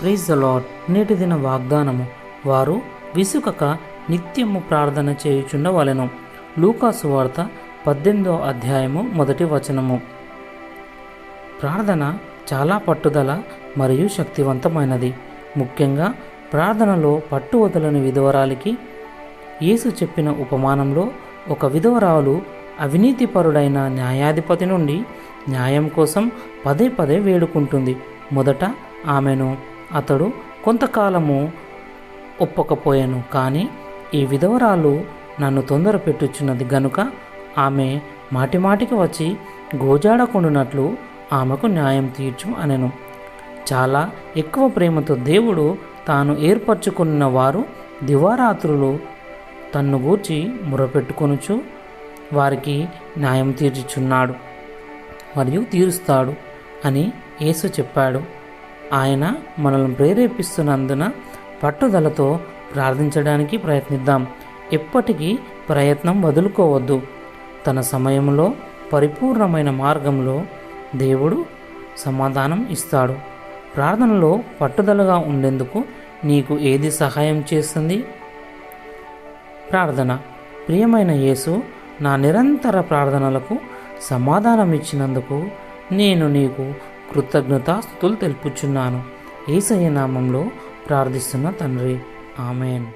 Praise the నేటి దిన వాగ్దానము. వారు విసుకక నిత్యము ప్రార్థన చేయుచుండవలెను. లూకాసు వార్త పద్దెనిమిదో అధ్యాయము మొదటి వచనము. ప్రార్థన చాలా పట్టుదల మరియు శక్తివంతమైనది. ముఖ్యంగా ప్రార్థనలో పట్టు వదలని విధవరాలికి యేసు చెప్పిన ఉపమానంలో ఒక విధవరాలు అవినీతిపరుడైన న్యాయాధిపతి నుండి న్యాయం కోసం పదే పదే వేడుకుంటుంది. మొదట ఆమెను అతడు కొంతకాలము ఒప్పకపోయాను కానీ ఈ విధవరాలు నన్ను తొందర పెట్టుచున్నది గనుక ఆమె మాటిమాటికి వచ్చి గోజాడకుండునట్లు ఆమెకు న్యాయం తీర్చు అనెను. చాలా ఎక్కువ ప్రేమతో దేవుడు తాను ఏర్పరచుకున్న వారు దివారాత్రులు తన్ను గూర్చి మురపెట్టుకొనుచు వారికి న్యాయం తీర్చుచున్నాడు మరియు తీరుస్తాడు అని యేసు చెప్పాడు. ఆయన మనల్ని ప్రేరేపిస్తున్నందున పట్టుదలతో ప్రార్థించడానికి ప్రయత్నిద్దాం. ఎప్పటికీ ప్రయత్నం వదులుకోవద్దు. తన సమయంలో పరిపూర్ణమైన మార్గంలో దేవుడు సమాధానం ఇస్తాడు. ప్రార్థనలో పట్టుదలగా ఉండేందుకు నీకు ఏది సహాయం చేస్తుంది? ప్రార్థన. ప్రియమైన యేసు నా నిరంతర ప్రార్థనలకు సమాధానం ఇచ్చినందుకు నేను నీకు కృతజ్ఞతాస్థుతులు తెలుపుచున్నాను. ఏసయ్య నామంలో ప్రార్థిస్తున్న తండ్రి. ఆమెన్.